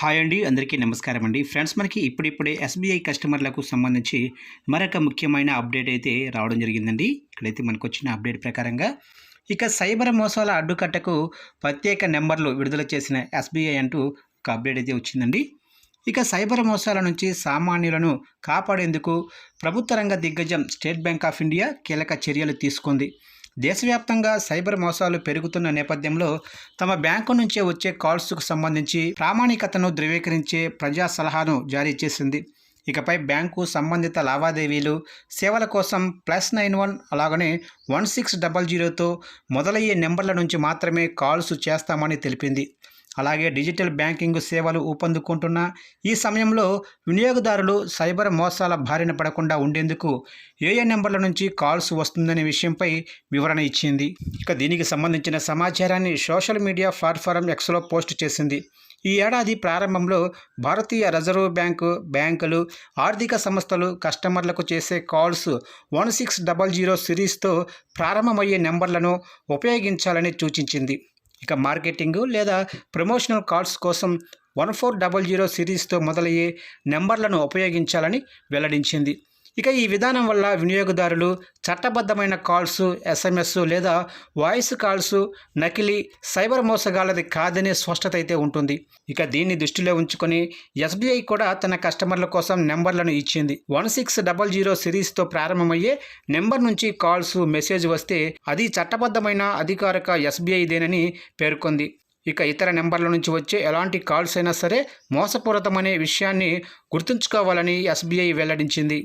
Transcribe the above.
Hi అండి అందరికీ నమస్కారం అండి. ఫ్రెండ్స్ మనకి ఇప్పుడిప్పుడే ఎస్బీఐ కస్టమర్లకు సంబంధించి మరొక ముఖ్యమైన అప్డేట్ అయితే రావడం జరిగిందండి. ఇక్కడైతే మనకు వచ్చిన అప్డేట్ ప్రకారంగా ఇక సైబర్ మోసాల అడ్డుకట్టకు ప్రత్యేక నెంబర్లు విడుదల చేసిన ఎస్బీఐ అంటూ ఒక అప్డేట్ అయితే వచ్చిందండి. ఇక సైబర్ మోసాల నుంచి సామాన్యులను కాపాడేందుకు ప్రభుత్వ రంగ దిగ్గజం స్టేట్ బ్యాంక్ ఆఫ్ ఇండియా కీలక చర్యలు తీసుకుంది. దేశవ్యాప్తంగా సైబర్ మోసాలు పెరుగుతున్న నేపథ్యంలో తమ బ్యాంకు నుంచే వచ్చే కాల్స్కు సంబంధించి ప్రామాణికతను ధృవీకరించే ప్రజా సలహాను జారీ చేసింది. ఇకపై బ్యాంకు సంబంధిత లావాదేవీలు సేవల కోసం ప్లస్ నైన్ వన్ అలాగనే వన్ సిక్స్ డబల్ జీరోతో మొదలయ్యే నెంబర్ల నుంచి మాత్రమే కాల్స్ చేస్తామని తెలిపింది. అలాగే డిజిటల్ బ్యాంకింగ్ సేవలు ఊపందుకుంటున్న ఈ సమయంలో వినియోగదారులు సైబర్ మోసాల బారిన పడకుండా ఉండేందుకు ఏఏ నెంబర్ల నుంచి కాల్స్ వస్తుందనే విషయంపై వివరణ ఇచ్చింది. ఇక దీనికి సంబంధించిన సమాచారాన్ని సోషల్ మీడియా ప్లాట్ఫారం ఎక్స్లో పోస్ట్ చేసింది. ఈ ఏడాది ప్రారంభంలో భారతీయ రిజర్వ్ బ్యాంకు బ్యాంకులు ఆర్థిక సంస్థలు కస్టమర్లకు చేసే calls one six double zero సిరీస్తో ప్రారంభమయ్యే నెంబర్లను ఉపయోగించాలని సూచించింది. ఇక మార్కెటింగ్ లేదా ప్రమోషనల్ కార్డ్స్ కోసం వన్ ఫోర్ డబల్ జీరో సిరీస్తో మొదలయ్యే నెంబర్లను ఉపయోగించాలని వెల్లడించింది. ఇక ఈ విధానం వల్ల వినియోగదారులు చట్టబద్ధమైన కాల్స్ ఎస్ఎంఎస్ లేదా వాయిస్ కాల్స్ నకిలీ సైబర్ మోసగాళ్ళది కాదనే స్పష్టత అయితే ఉంటుంది. ఇక దీన్ని దృష్టిలో ఉంచుకొని ఎస్బీఐ కూడా తన కస్టమర్ల కోసం నెంబర్లను ఇచ్చింది. వన్ సిక్స్ డబల్ జీరో సిరీస్తో ప్రారంభమయ్యే నెంబర్ నుంచి కాల్స్ మెసేజ్ వస్తే అది చట్టబద్ధమైన అధికారిక ఎస్బీఐదేనని పేర్కొంది. ఇక ఇతర నెంబర్ల నుంచి వచ్చే ఎలాంటి కాల్స్ అయినా సరే మోసపూరితమనే విషయాన్ని గుర్తుంచుకోవాలని ఎస్బీఐ వెల్లడించింది.